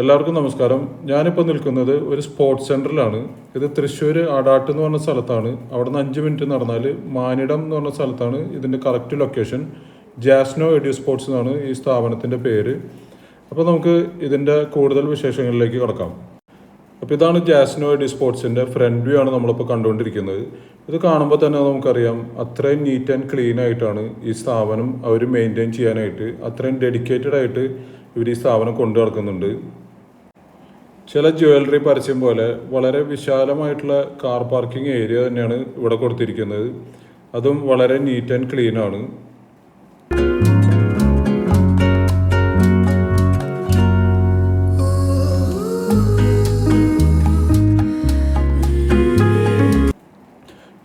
എല്ലാവർക്കും നമസ്കാരം. ഞാനിപ്പോൾ നിൽക്കുന്നത് ഒരു സ്പോർട്സ് സെന്ററിലാണ് ഇത് തൃശ്ശൂർ ആടാട്ട് എന്ന് പറഞ്ഞ സ്ഥലത്താണ്. അവിടെ നിന്ന് അഞ്ച് മിനിറ്റ് നടന്നാൽ മാനിടം എന്ന് പറഞ്ഞ സ്ഥലത്താണ് ഇതിന്റെ correct location Jasno edu sports എന്നാണ് ഈ സ്ഥാപനത്തിന്റെ പേര്. അപ്പോൾ നമുക്ക് ഇതിന്റെ കൂടുതൽ വിശേഷങ്ങളിലേക്ക് കിടക്കാം. അപ്പോൾ ഇതാണ് ജാസ്നോ എഡ്യൂ സ്പോർട്സിന്റെ ഫ്രണ്ട് വ്യൂ ആണ് നമ്മളിപ്പോൾ കണ്ടുകൊണ്ടിരിക്കുന്നത്. ഇത് കാണുമ്പോൾ തന്നെ നമുക്കറിയാം അത്രയും നീറ്റ് ആൻഡ് ക്ലീൻ ആയിട്ടാണ് ഈ സ്ഥാപനം അവർ മെയിന്റെയിൻ ചെയ്യാനായിട്ട് അത്രയും ഡെഡിക്കേറ്റഡ് ആയിട്ട് ഇവർ ഈ സ്ഥാപനം കൊണ്ടു നടക്കുന്നുണ്ട് ചില ജ്വല്ലറി പരസ്യം പോലെ വളരെ വിശാലമായിട്ടുള്ള കാർ പാർക്കിംഗ് ഏരിയ തന്നെയാണ് ഇവിടെ കൊടുത്തിരിക്കുന്നത്. അതും വളരെ നീറ്റ് ആൻഡ് ക്ലീൻ ആണ്.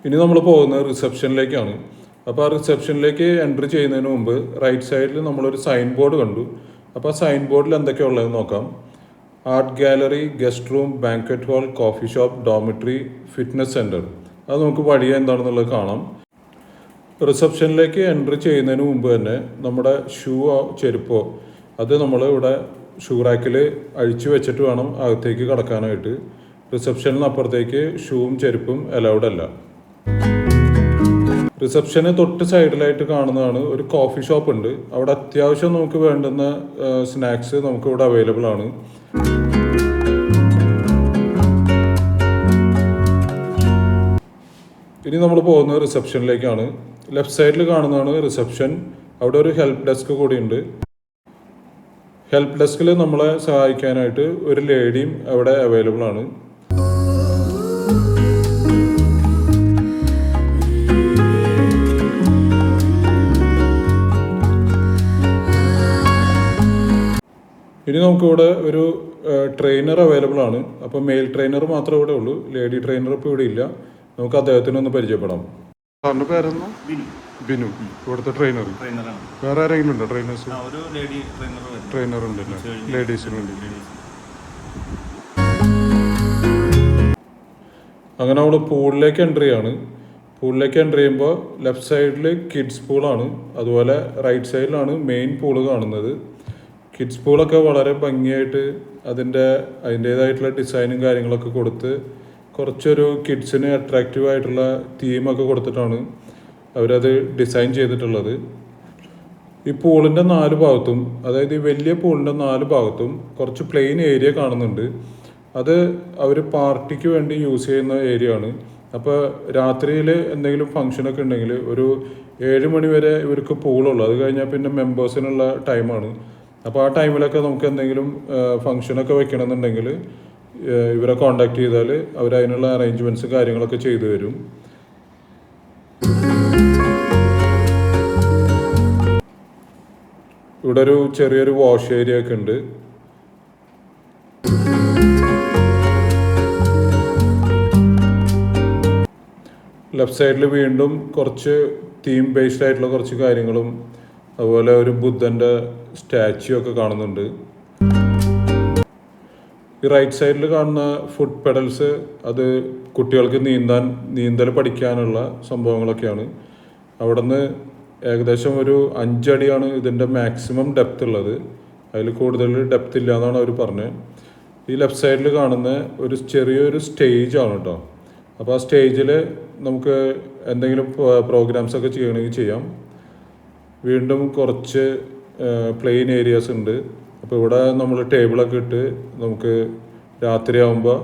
ഇനി നമ്മൾ പോകുന്നത് റിസപ്ഷനിലേക്കാണ് അപ്പോൾ ആ റിസപ്ഷനിലേക്ക് എൻട്രി ചെയ്യുന്നതിന് മുമ്പ് റൈറ്റ് സൈഡിൽ നമ്മളൊരു സൈൻ ബോർഡ് കണ്ടു. അപ്പോൾ ആ സൈൻ ബോർഡിൽ എന്തൊക്കെയാണ് ഉള്ളതെന്ന് നോക്കാം. Art gallery guest room banquet hall coffee shop dormitory fitness centre അത് നമുക്ക് വഴിയ എന്താണെന്നുള്ളത് കാണാം. റിസപ്ഷനിലേക്ക് എൻട്രി ചെയ്യുന്നതിന് മുമ്പ് തന്നെ നമ്മുടെ ഷൂ ചെരുപ്പോ അത് നമ്മൾ ഇവിടെ ഷൂ റാക്കിൽ അഴിച്ചു വെച്ചിട്ട് വേണം അകത്തേക്ക് കടക്കാനായിട്ട്. റിസപ്ഷനിൽ അപ്പുറത്തേക്ക് ഷൂവും ചെരുപ്പും അലൗഡ് അല്ല. റിസപ്ഷന് തൊട്ട് സൈഡിലായിട്ട് കാണുന്നതാണ് ഒരു കോഫി ഷോപ്പ് ഉണ്ട്. അവിടെ അത്യാവശ്യം നമുക്ക് വേണ്ടുന്ന സ്നാക്സ് നമുക്ക് ഇവിടെ അവൈലബിൾ ആണ്. ഇനി നമ്മൾ പോകുന്നത് റിസപ്ഷനിലേക്കാണ്. ലെഫ്റ്റ് സൈഡിൽ കാണുന്നതാണ് റിസപ്ഷൻ. അവിടെ ഒരു ഹെൽപ്പ് ഡെസ്ക് കൂടിയുണ്ട്. ഹെൽപ്പ് ഡെസ്കിൽ നമ്മളെ സഹായിക്കാനായിട്ട് ഒരു ലേഡിയും അവിടെ അവൈലബിൾ ആണ്. ഇനി നമുക്കിവിടെ ഒരു ട്രെയിനർ അവൈലബിൾ ആണ്. അപ്പോൾ മെയിൽ ട്രെയിനർ മാത്രമേ ഇവിടെ ഉള്ളൂ. ലേഡി ട്രെയിനർ ഇപ്പോൾ ഇവിടെ ഇല്ല. നമുക്ക് അദ്ദേഹത്തിനെ ഒന്ന് പരിചയപ്പെടാം. സാറിന്റെ പേരെന്ന് ബിനു. ബിനു. ഇവിടുത്തെ ട്രെയിനർ ട്രെയിനറാണ് വേറെ ആരെങ്കിലും ഉണ്ടോ ട്രെയിനേഴ്സ് ആ ഒരു ലേഡി ട്രെയിനർ വരും ട്രെയിനർ ഉണ്ടല്ലേ ലേഡീസിന് വേണ്ടി അങ്ങനെ അവിടെ പൂളിലേക്ക് എൻട്രി ആണ്. പൂളിലേക്ക് എന്റർ ചെയ്യുമ്പോൾ ലെഫ്റ്റ് സൈഡിൽ കിഡ്സ് പൂളാണ് അതുപോലെ റൈറ്റ് സൈഡിലാണ് മെയിൻ പൂൾ കാണുന്നത്. കിഡ്സ് പൂളൊക്കെ വളരെ ഭംഗിയായിട്ട് അതിന്റെ അതിന്റേതായിട്ടുള്ള ഡിസൈനും കാര്യങ്ങളൊക്കെ കൊടുത്ത് കുറച്ചൊരു കിഡ്സിന് അട്രാക്റ്റീവ് ആയിട്ടുള്ള തീമൊക്കെ കൊടുത്തിട്ടാണ് അവരത് ഡിസൈൻ ചെയ്തിട്ടുള്ളത്. ഈ പൂളിന്റെ നാല് ഭാഗത്തും അതായത് ഈ വലിയ പൂളിന്റെ നാല് ഭാഗത്തും കുറച്ച് പ്ലെയിൻ ഏരിയ കാണുന്നുണ്ട്. അത് അവർ പാർട്ടിക്ക് വേണ്ടി യൂസ് ചെയ്യുന്ന ഏരിയ ആണ്. അപ്പോൾ രാത്രിയിൽ എന്തെങ്കിലും ഫംഗ്ഷനൊക്കെ ഉണ്ടെങ്കിൽ ഒരു ഏഴ് മണി വരെ ഇവർക്ക് പൂളുള്ളൂ. അത് കഴിഞ്ഞാൽ പിന്നെ മെമ്പേഴ്സിനുള്ള ടൈമാണ് അപ്പോൾ ആ ടൈമിലൊക്കെ നമുക്ക് എന്തെങ്കിലും ഫംഗ്ഷനൊക്കെ വെക്കണമെന്നുണ്ടെങ്കിൽ ഇവരെ കോണ്ടാക്ട് ചെയ്താൽ അവർ അതിനുള്ള അറേഞ്ച്മെന്റ്സ് കാര്യങ്ങളൊക്കെ ചെയ്തു തരും. ഇവിടെ ഒരു ചെറിയൊരു വാഷ് ഏരിയ ഒക്കെ ഉണ്ട്. ലെഫ്റ്റ് സൈഡിൽ വീണ്ടും കുറച്ച് തീം ബേസ്ഡ് ആയിട്ടുള്ള കുറച്ച് കാര്യങ്ങളും അതുപോലെ ഒരു ബുദ്ധന്റെ സ്റ്റാച്യു ഒക്കെ കാണുന്നുണ്ട്. ഈ റൈറ്റ് സൈഡിൽ കാണുന്ന ഫുഡ് പെഡൽസ് അത് കുട്ടികൾക്ക് നീന്താൻ നീന്തൽ പഠിക്കാനുള്ള സംഭവങ്ങളൊക്കെയാണ്. അവിടുന്ന് ഏകദേശം ഒരു അഞ്ചടിയാണ് ഇതിന്റെ മാക്സിമം ഡെപ്ത് ഉള്ളത്. അതിൽ കൂടുതൽ ഡെപ്ത് ഇല്ല എന്നാണ് അവർ പറഞ്ഞത് ഈ ലെഫ്റ്റ് സൈഡിൽ കാണുന്ന ഒരു ചെറിയൊരു സ്റ്റേജ് ആണ് കേട്ടോ അപ്പോൾ ആ സ്റ്റേജിൽ നമുക്ക് എന്തെങ്കിലും പ്രോഗ്രാംസ് ഒക്കെ ചെയ്യണമെങ്കിൽ ചെയ്യാം. വീണ്ടും കുറച്ച് പ്ലെയിൻ ഏരിയാസ് ഉണ്ട്. അപ്പോൾ ഇവിടെ നമ്മൾ ടേബിളൊക്കെ ഇട്ട് നമുക്ക് രാത്രിയാകുമ്പോൾ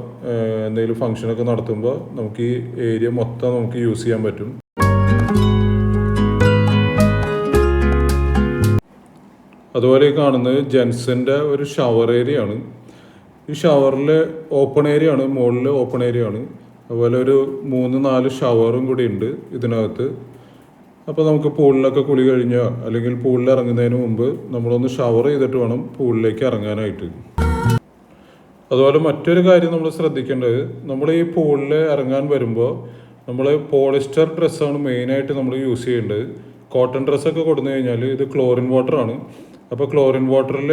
എന്തെങ്കിലും ഫങ്ഷനൊക്കെ നടത്തുമ്പോൾ നമുക്ക് ഈ ഏരിയ മൊത്തം നമുക്ക് യൂസ് ചെയ്യാൻ പറ്റും. അതുപോലെ കാണുന്നത് ജെൻസിന്റെ ഒരു ഷവർ ഏരിയ ആണ്. ഈ ഷവറിൽ ഓപ്പൺ ഏരിയ ആണ് മുകളിൽ ഓപ്പൺ ഏരിയ ആണ്. അതുപോലെ ഒരു മൂന്ന് നാല് ഷവറും കൂടി ഉണ്ട് ഇതിനകത്ത്. അപ്പോൾ നമുക്ക് പൂളിലൊക്കെ കുളി കഴിഞ്ഞോ അല്ലെങ്കിൽ പൂളിൽ ഇറങ്ങുന്നതിന് മുമ്പ് നമ്മളൊന്ന് ഷവർ ചെയ്തിട്ട് വേണം പൂളിലേക്ക് ഇറങ്ങാനായിട്ട്. അതുപോലെ മറ്റൊരു കാര്യം നമ്മൾ ശ്രദ്ധിക്കേണ്ടത് നമ്മൾ ഈ പൂളിൽ ഇറങ്ങാൻ വരുമ്പോൾ നമ്മൾ പോളിസ്റ്റർ ഡ്രസ്സാണ് മെയിനായിട്ട് നമ്മൾ യൂസ് ചെയ്യേണ്ടത്. കോട്ടൺ ഡ്രസ്സൊക്കെ കൊടുന്നു കഴിഞ്ഞാൽ ഇത് ക്ലോറിൻ വാട്ടറാണ് അപ്പോൾ ക്ലോറിൻ വാട്ടറിൽ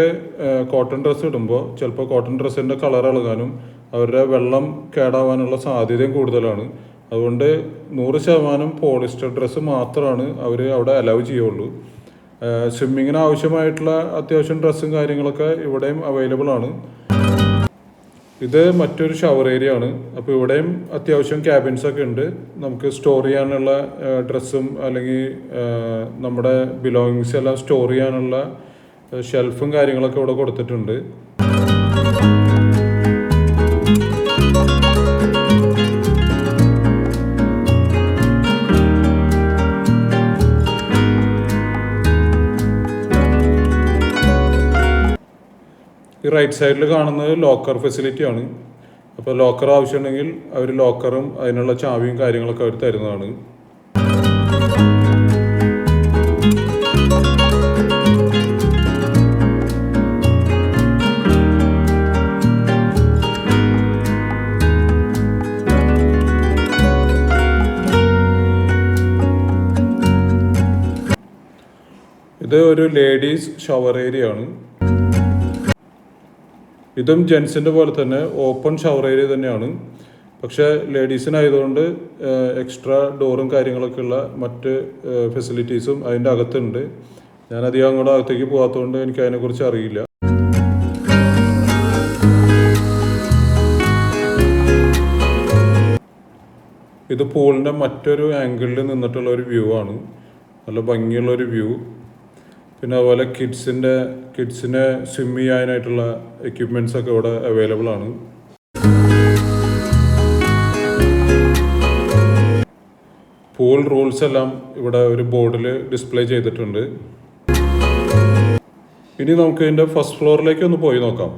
കോട്ടൺ ഡ്രസ്സ് ഇടുമ്പോൾ ചിലപ്പോൾ കോട്ടൺ ഡ്രസ്സിന്റെ കളർ ഇളകാനും അവരുടെ വെള്ളം കേടാവാനുള്ള സാധ്യതയും കൂടുതലാണ്. അതുകൊണ്ട് നൂറ് ശതമാനം പോളിസ്റ്റർ ഡ്രസ്സ് മാത്രമാണ് അവർ അവിടെ അലൗ ചെയ്യുള്ളൂ. സ്വിമ്മിങ്ങിന് ആവശ്യമായിട്ടുള്ള അത്യാവശ്യം ഡ്രസ്സും കാര്യങ്ങളൊക്കെ ഇവിടെയും അവൈലബിൾ ആണ്. ഇത് മറ്റൊരു ഷവർ ഏരിയ ആണ്. അപ്പോൾ ഇവിടെയും അത്യാവശ്യം ക്യാബിൻസ് ഒക്കെ ഉണ്ട്. നമുക്ക് സ്റ്റോർ ചെയ്യാനുള്ള ഡ്രസ്സും അല്ലെങ്കിൽ നമ്മുടെ ബിലോങ്ങിങ്സ് എല്ലാം സ്റ്റോർ ചെയ്യാനുള്ള ഷെൽഫും കാര്യങ്ങളൊക്കെ ഇവിടെ കൊടുത്തിട്ടുണ്ട്. ഈ റൈറ്റ് സൈഡിൽ കാണുന്നത് ലോക്കർ ഫെസിലിറ്റി ആണ്. അപ്പോൾ ലോക്കർ ആവശ്യമുണ്ടെങ്കിൽ അവർ ലോക്കറും അതിനുള്ള ചാവിയും കാര്യങ്ങളൊക്കെ അവർ തരുന്നതാണ്. ഇത് ഒരു ലേഡീസ് ഷവർ ഏരിയ ആണ്. ഇതും ജെൻസിന്റെ പോലെ തന്നെ ഓപ്പൺ ഷവർ ഏരിയ തന്നെയാണ്. പക്ഷേ ലേഡീസിനായതുകൊണ്ട് എക്സ്ട്രാ ഡോറും കാര്യങ്ങളൊക്കെ ഉള്ള മറ്റ് ഫെസിലിറ്റീസും അതിന്റെ അകത്തുണ്ട്. ഞാൻ അധികം അങ്ങോട്ട് അകത്തേക്ക് പോകാത്തതുകൊണ്ട് എനിക്ക് അതിനെക്കുറിച്ച് അറിയില്ല. ഇത് പൂളിന്റെ മറ്റൊരു ആംഗിളിൽ നിന്നിട്ടുള്ള ഒരു വ്യൂ ആണ്. നല്ല ഭംഗിയുള്ള ഒരു വ്യൂ. പിന്നെ അതുപോലെ കിഡ്സിന്റെ കിഡ്സിനെ സ്വിം ചെയ്യാനായിട്ടുള്ള എക്യുപ്മെന്റ്സ് ഒക്കെ ഇവിടെ അവൈലബിൾ ആണ്. പൂൾ റൂൾസ് എല്ലാം ഇവിടെ ഒരു ബോർഡിൽ ഡിസ്പ്ലേ ചെയ്തിട്ടുണ്ട്. ഇനി നമുക്ക് ഇതിന്റെ ഫസ്റ്റ് ഫ്ലോറിലേക്ക് ഒന്ന് പോയി നോക്കാം.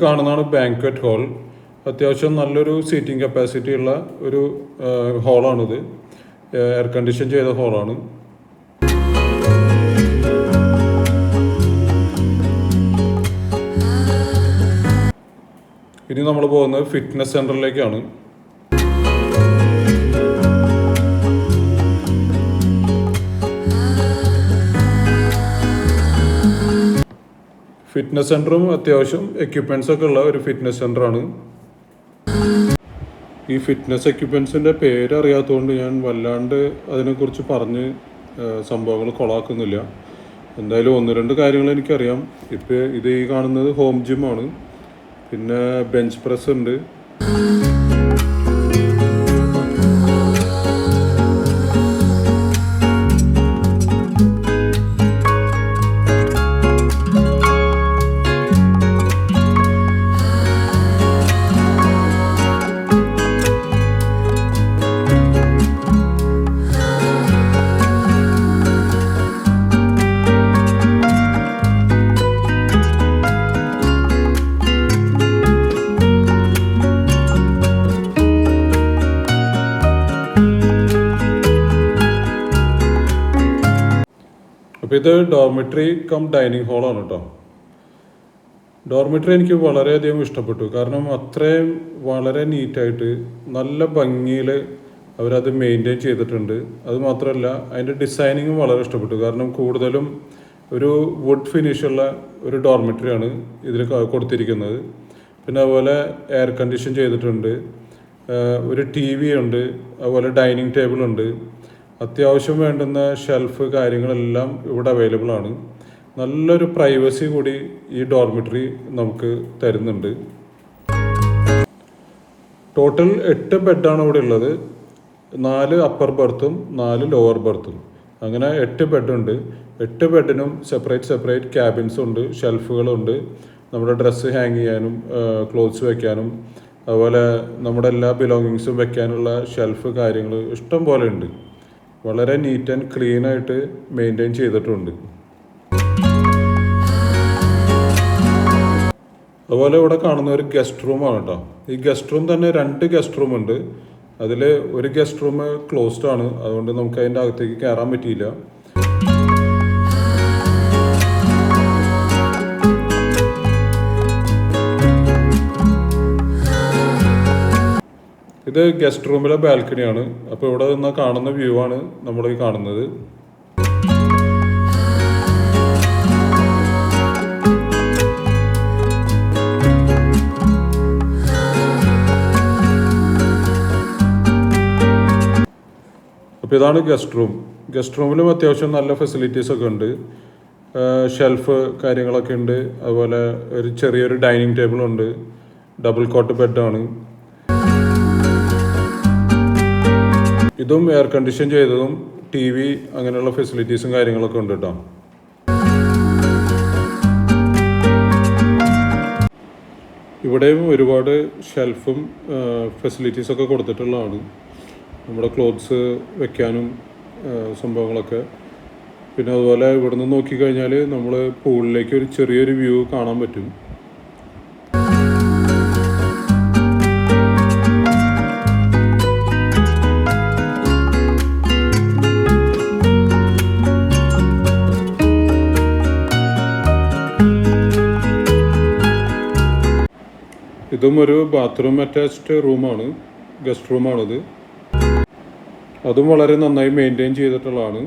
കാണുന്നതാണ് ബാങ്ക്വറ്റ് ഹാൾ അത്യാവശ്യം നല്ലൊരു സീറ്റിംഗ് കപ്പാസിറ്റി ഉള്ള ഒരു ഹാളാണിത് എയർ കണ്ടീഷൻ ചെയ്ത ഹാളാണ് ഇനി നമ്മൾ പോകുന്നത് ഫിറ്റ്നസ് സെന്ററിലേക്കാണ് ഫിറ്റ്നസ് സെന്ററും അത്യാവശ്യം എക്യുപ്മെന്റ്സ് ഒക്കെ ഉള്ള ഒരു ഫിറ്റ്നസ് സെന്ററാണ് ഈ ഫിറ്റ്നസ് എക്യുപ്മെൻസിന്റെ പേര് അറിയാത്തതുകൊണ്ട് ഞാൻ വല്ലാണ്ട് അതിനെക്കുറിച്ച് പറഞ്ഞ് സംഭവങ്ങൾ കൊളാക്കുന്നില്ല. എന്തായാലും ഒന്ന് രണ്ട് കാര്യങ്ങൾ എനിക്കറിയാം. ഇപ്പോൾ ഇത് ഈ കാണുന്നത് ഹോം ജിമ്മാണ് പിന്നെ ബെഞ്ച് പ്രസ് ഉണ്ട്. ഇത് ഡോർമെട്രി കം ഡൈനിങ് ഹാളാണ് കേട്ടോ ഡോർമെട്രി എനിക്ക് വളരെയധികം ഇഷ്ടപ്പെട്ടു. കാരണം അത്രയും വളരെ നീറ്റായിട്ട് നല്ല ഭംഗിയിൽ അവരത് മെയിന്റെയിൻ ചെയ്തിട്ടുണ്ട്. അതുമാത്രമല്ല അതിന്റെ ഡിസൈനിങ്ങും വളരെ ഇഷ്ടപ്പെട്ടു. കാരണം കൂടുതലും ഒരു വുഡ് ഫിനിഷുള്ള ഒരു ഡോർമെട്രിയാണ് ഇതിൽ കൊടുത്തിരിക്കുന്നത്. പിന്നെ അതുപോലെ എയർ കണ്ടീഷൻ ചെയ്തിട്ടുണ്ട്. ഒരു ടി വി ഉണ്ട്. അതുപോലെ ഡൈനിങ് ടേബിൾ ഉണ്ട്. അത്യാവശ്യം വേണ്ടുന്ന ഷെൽഫ് കാര്യങ്ങളെല്ലാം ഇവിടെ അവൈലബിൾ ആണ്. നല്ലൊരു പ്രൈവസി കൂടി ഈ ഡോർമിറ്ററി നമുക്ക് തരുന്നുണ്ട്. ടോട്ടൽ എട്ട് ബെഡാണ് ഇവിടെ ഉള്ളത്. നാല് അപ്പർ ബർത്തും നാല് ലോവർ ബർത്തും അങ്ങനെ എട്ട് ബെഡുണ്ട് എട്ട് ബെഡിനും സെപ്പറേറ്റ് സെപ്പറേറ്റ് ക്യാബിൻസ് ഉണ്ട് ഷെൽഫുകളുണ്ട് നമ്മുടെ ഡ്രസ്സ് ഹാങ് ചെയ്യാനും ക്ലോത്ത്സ് വെക്കാനും അതുപോലെ നമ്മുടെ എല്ലാ ബിലോങ്ങിങ്സും വെക്കാനുള്ള ഷെൽഫ് കാര്യങ്ങൾ ഇഷ്ടം പോലെ ഉണ്ട്. വളരെ നീറ്റ് ആൻഡ് ക്ലീൻ ആയിട്ട് മെയിന്റെയിൻ ചെയ്തിട്ടുണ്ട്. അതുപോലെ ഇവിടെ കാണുന്ന ഒരു ഗസ്റ്റ് റൂമാണ് കേട്ടോ ഈ ഗസ്റ്റ് റൂം തന്നെ രണ്ട് ഗസ്റ്റ് റൂം ഉണ്ട്. അതിൽ ഒരു ഗസ്റ്റ് റൂം ക്ലോസ്ഡ് ആണ്. അതുകൊണ്ട് നമുക്ക് അതിന്റെ അകത്തേക്ക് കയറാൻ പറ്റിയില്ല. ഇത് ഗസ്റ്റ് റൂമിലെ ബാൽക്കണിയാണ് അപ്പോൾ ഇവിടെ നിന്ന് കാണുന്ന വ്യൂ ആണ് നമ്മൾ ഈ കാണുന്നത്. അപ്പോൾ ഇതാണ് ഗസ്റ്റ് റൂം ഗസ്റ്റ് റൂമിലും അത്യാവശ്യം നല്ല ഫെസിലിറ്റീസ് ഒക്കെ ഉണ്ട്. ഷെൽഫ് കാര്യങ്ങളൊക്കെ ഉണ്ട്. അതുപോലെ ഒരു ചെറിയൊരു ഡൈനിങ് ടേബിളുണ്ട് ഡബിൾ കോട്ട് ബെഡാണ് ഇതും എയർ കണ്ടീഷൻ ചെയ്തതും ടി വി അങ്ങനെയുള്ള ഫെസിലിറ്റീസും കാര്യങ്ങളൊക്കെ ഉണ്ട് കേട്ടോ ഇവിടെയും ഒരുപാട് ഷെൽഫും ഫെസിലിറ്റീസ് ഒക്കെ കൊടുത്തിട്ടുള്ളതാണ്. നമ്മുടെ ക്ലോത്ത്സ് വെക്കാനും സംഭവങ്ങളൊക്കെ. പിന്നെ അതുപോലെ ഇവിടുന്ന് നോക്കിക്കഴിഞ്ഞാൽ നമ്മൾ പൂളിലേക്ക് ഒരു ചെറിയൊരു വ്യൂ കാണാൻ പറ്റും. ഇതും ഒരു ബാത്റൂം അറ്റാച്ച്ഡ് റൂമാണ് ഗസ്റ്റ് റൂമാണിത് അതും വളരെ നന്നായി മെയിന്റെയിൻ ചെയ്തിട്ടുള്ളതാണ്.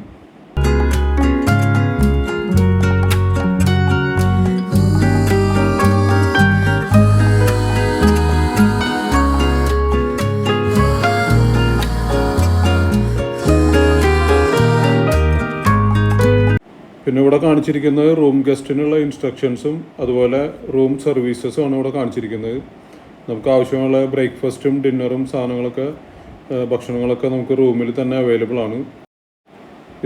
പിന്നെ ഇവിടെ കാണിച്ചിരിക്കുന്നത് റൂം ഗസ്റ്റിനുള്ള ഇൻസ്ട്രക്ഷൻസും അതുപോലെ റൂം സർവീസസും ആണ് ഇവിടെ കാണിച്ചിരിക്കുന്നത്. നമുക്ക് ആവശ്യമുള്ള ബ്രേക്ക്ഫാസ്റ്റും ഡിന്നറും സാധനങ്ങളൊക്കെ ഭക്ഷണങ്ങളൊക്കെ നമുക്ക് റൂമിൽ തന്നെ അവൈലബിൾ ആണ്.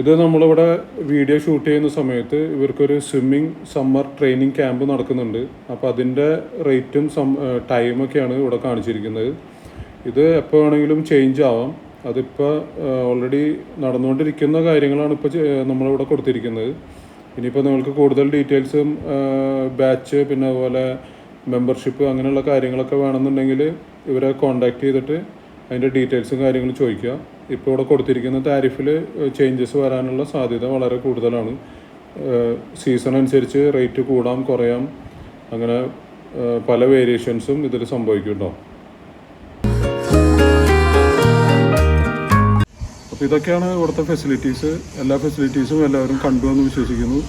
ഇത് നമ്മളിവിടെ വീഡിയോ ഷൂട്ട് ചെയ്യുന്ന സമയത്ത് ഇവർക്കൊരു സ്വിമ്മിങ് സമ്മർ ട്രെയിനിങ് ക്യാമ്പ് നടക്കുന്നുണ്ട്. അപ്പോൾ അതിന്റെ റേറ്റും സം ടൈമൊക്കെയാണ് ഇവിടെ കാണിച്ചിരിക്കുന്നത്. ഇത് എപ്പോൾ വേണമെങ്കിലും ചേഞ്ച് ആവാം. അതിപ്പോൾ ഓൾറെഡി നടന്നുകൊണ്ടിരിക്കുന്ന കാര്യങ്ങളാണ് ഇപ്പോൾ നമ്മളിവിടെ കൊടുത്തിരിക്കുന്നത്. ഇനിയിപ്പോൾ നിങ്ങൾക്ക് കൂടുതൽ ഡീറ്റെയിൽസും ബാച്ച് പിന്നെ അതുപോലെ മെമ്പർഷിപ്പ് അങ്ങനെയുള്ള കാര്യങ്ങളൊക്കെ വേണമെന്നുണ്ടെങ്കിൽ ഇവരെ കോണ്ടാക്ട് ചെയ്തിട്ട് അതിന്റെ ഡീറ്റെയിൽസും കാര്യങ്ങളും ചോദിക്കുക. ഇപ്പോൾ ഇവിടെ കൊടുത്തിരിക്കുന്ന താരിഫിൽ ചേഞ്ചസ് വരാനുള്ള സാധ്യത വളരെ കൂടുതലാണ്. സീസൺ അനുസരിച്ച് റേറ്റ് കൂടാം കുറയാം അങ്ങനെ പല വേരിയേഷൻസും ഇതിൽ സംഭവിക്കും കേട്ടോ അപ്പോൾ ഇതൊക്കെയാണ് ഇവിടുത്തെ ഫെസിലിറ്റീസ് എല്ലാ ഫെസിലിറ്റീസും എല്ലാവരും കണ്ടു എന്ന് വിശ്വസിക്കുന്നു.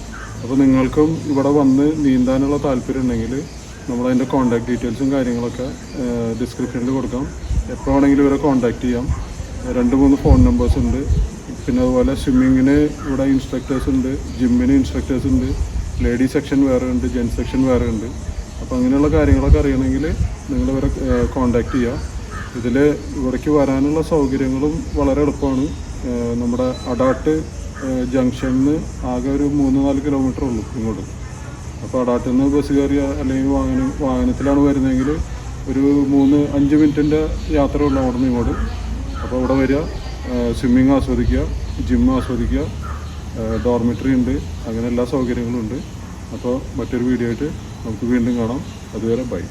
അപ്പോൾ നിങ്ങൾക്കും ഇവിടെ വന്ന് നീന്താനുള്ള താല്പര്യം ഉണ്ടെങ്കിൽ നമ്മളതിന്റെ കോൺടാക്ട് ഡീറ്റെയിൽസും കാര്യങ്ങളൊക്കെ ഡിസ്ക്രിപ്ഷനിൽ കൊടുക്കാം. എപ്പോൾ വേണമെങ്കിലും ഇവരെ കോൺടാക്ട് ചെയ്യാം. രണ്ട് മൂന്ന് ഫോൺ നമ്പേഴ്സ് ഉണ്ട്. പിന്നെ അതുപോലെ സ്വിമ്മിങ്ങിന് ഇവിടെ ഇൻസ്ട്രക്ടേഴ്സ് ഉണ്ട് ജിമ്മിന് ഇൻസ്ട്രക്ടേഴ്സ് ഉണ്ട് ലേഡി സെക്ഷൻ വേറെ ഉണ്ട് ജെൻസ് സെക്ഷൻ വേറെ ഉണ്ട്. അപ്പോൾ അങ്ങനെയുള്ള കാര്യങ്ങളൊക്കെ അറിയണമെങ്കിൽ നിങ്ങൾ ഇവരെ കോൺടാക്ട് ചെയ്യാം. ഇതിൽ ഇവിടേക്ക് വരാനുള്ള സൗകര്യങ്ങളും വളരെ എളുപ്പമാണ്. നമ്മുടെ അഡാട്ട് ജംഗ്ഷനിൽ നിന്ന് ആകെ ഒരു മൂന്ന് നാല് കിലോമീറ്റർ ഉള്ളൂ ഇങ്ങോട്ട്. അപ്പോൾ അടാട്ടിൽ നിന്ന് ബസ് കയറിയ അല്ലെങ്കിൽ വാഹനം വാഹനത്തിലാണ് വരുന്നതെങ്കിൽ ഒരു മൂന്ന് അഞ്ച് മിനിറ്റിന്റെ യാത്ര ഉള്ള അവിടെ നിന്ന് ഇങ്ങോട്ട്. അപ്പോൾ അവിടെ വരിക സ്വിമ്മിങ് ആസ്വദിക്കുക ജിം ആസ്വദിക്കുക ഡോർമെറ്ററി ഉണ്ട് അങ്ങനെ എല്ലാ സൗകര്യങ്ങളും ഉണ്ട്. അപ്പോൾ മറ്റൊരു വീഡിയോ ആയിട്ട് നമുക്ക് വീണ്ടും കാണാം. അതുവരെ ബൈ